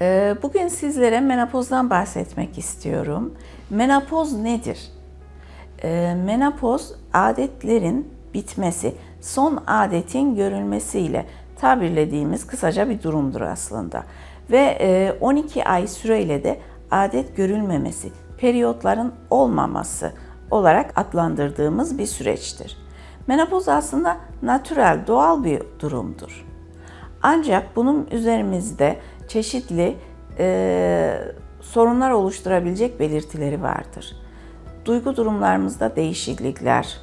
Ee, Bugün sizlere menopozdan bahsetmek istiyorum. Menopoz nedir? Ee, Menopoz adetlerin bitmesi, son adetin görülmesiyle tabirlediğimiz kısaca bir durumdur aslında. Ve e, 12 ay süreyle de adet görülmemesi, periyotların olmaması olarak adlandırdığımız bir süreçtir. Menopoz aslında natürel, doğal bir durumdur. Ancak bunun üzerimizde çeşitli e, sorunlar oluşturabilecek belirtileri vardır. Duygu durumlarımızda değişiklikler,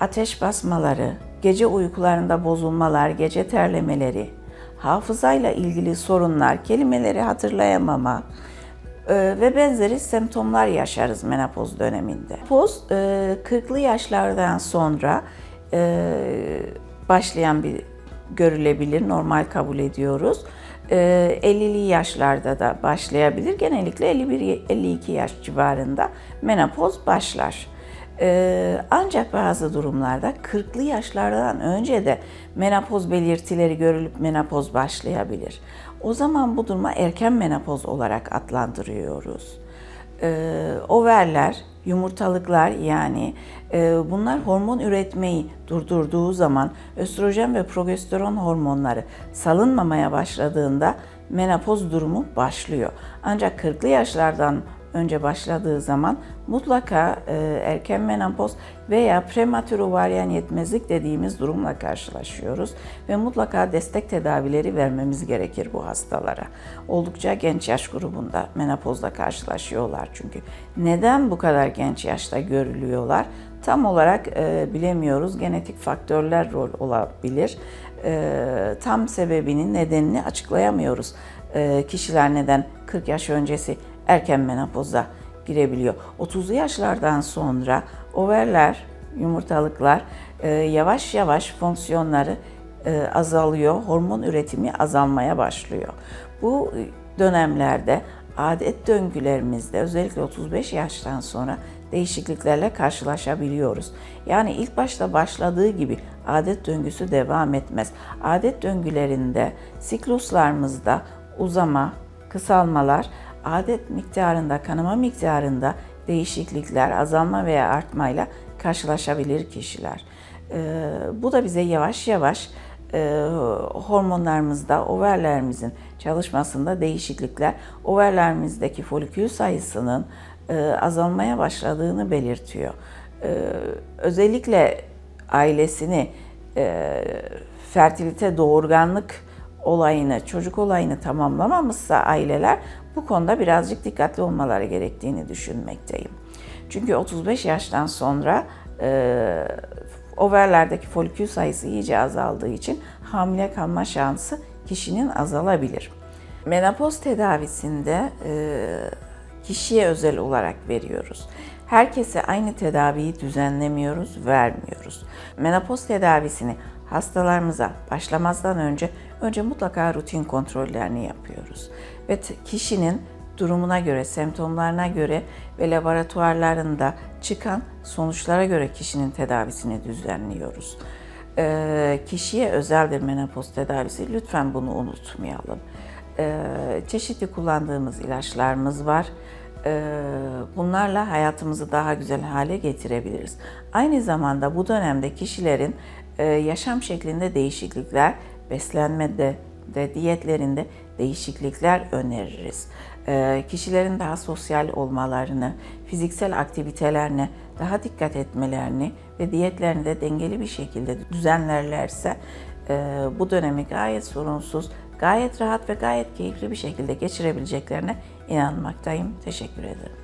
ateş basmaları, gece uykularında bozulmalar, gece terlemeleri, hafızayla ilgili sorunlar, kelimeleri hatırlayamama e, ve benzeri semptomlar yaşarız menopoz döneminde. Menopoz e, 40'lı yaşlardan sonra e, başlayan bir görülebilir, normal kabul ediyoruz. Ee, 50'li yaşlarda da başlayabilir. Genellikle 51-52 yaş civarında menopoz başlar. Ee, ancak bazı durumlarda 40'lı yaşlardan önce de menopoz belirtileri görülüp menopoz başlayabilir. O zaman bu duruma erken menopoz olarak adlandırıyoruz. Ee, overler, yumurtalıklar yani e, bunlar hormon üretmeyi durdurduğu zaman östrojen ve progesteron hormonları salınmamaya başladığında menopoz durumu başlıyor. Ancak 40'lı yaşlardan önce başladığı zaman mutlaka e, erken menopoz veya prematür ovaryen yetmezlik dediğimiz durumla karşılaşıyoruz ve mutlaka destek tedavileri vermemiz gerekir bu hastalara. Oldukça genç yaş grubunda menopozla karşılaşıyorlar çünkü. Neden bu kadar genç yaşta görülüyorlar? Tam olarak e, bilemiyoruz. Genetik faktörler rol olabilir. E, tam sebebinin nedenini açıklayamıyoruz. E, kişiler neden 40 yaş öncesi erken menopoza girebiliyor. 30'lu yaşlardan sonra overler, yumurtalıklar e, yavaş yavaş fonksiyonları e, azalıyor, hormon üretimi azalmaya başlıyor. Bu dönemlerde adet döngülerimizde özellikle 35 yaştan sonra değişikliklerle karşılaşabiliyoruz. Yani ilk başta başladığı gibi adet döngüsü devam etmez. Adet döngülerinde sikluslarımızda uzama, kısalmalar, adet miktarında, kanama miktarında değişiklikler, azalma veya artmayla karşılaşabilir kişiler. Ee, bu da bize yavaş yavaş e, hormonlarımızda, overlerimizin çalışmasında değişiklikler, overlerimizdeki folikül sayısının e, azalmaya başladığını belirtiyor. E, özellikle ailesini e, fertilite doğurganlık olayını, çocuk olayını tamamlamamışsa aileler bu konuda birazcık dikkatli olmaları gerektiğini düşünmekteyim. Çünkü 35 yaştan sonra e, overlerdeki folikül sayısı iyice azaldığı için hamile kalma şansı kişinin azalabilir. Menopoz tedavisinde e, kişiye özel olarak veriyoruz. Herkese aynı tedaviyi düzenlemiyoruz, vermiyoruz. Menopoz tedavisini hastalarımıza başlamazdan önce önce mutlaka rutin kontrollerini yapıyoruz. Ve kişinin durumuna göre, semptomlarına göre ve laboratuvarlarında çıkan sonuçlara göre kişinin tedavisini düzenliyoruz. Ee, kişiye özeldir menopoz tedavisi. Lütfen bunu unutmayalım. Ee, çeşitli kullandığımız ilaçlarımız var. Ee, bunlarla hayatımızı daha güzel hale getirebiliriz. Aynı zamanda bu dönemde kişilerin e, yaşam şeklinde değişiklikler, beslenmede, de diyetlerinde değişiklikler öneririz. Ee, kişilerin daha sosyal olmalarını, fiziksel aktivitelerine daha dikkat etmelerini ve diyetlerini de dengeli bir şekilde düzenlerlerse e, bu dönemi gayet sorunsuz, gayet rahat ve gayet keyifli bir şekilde geçirebileceklerine inanmaktayım. Teşekkür ederim.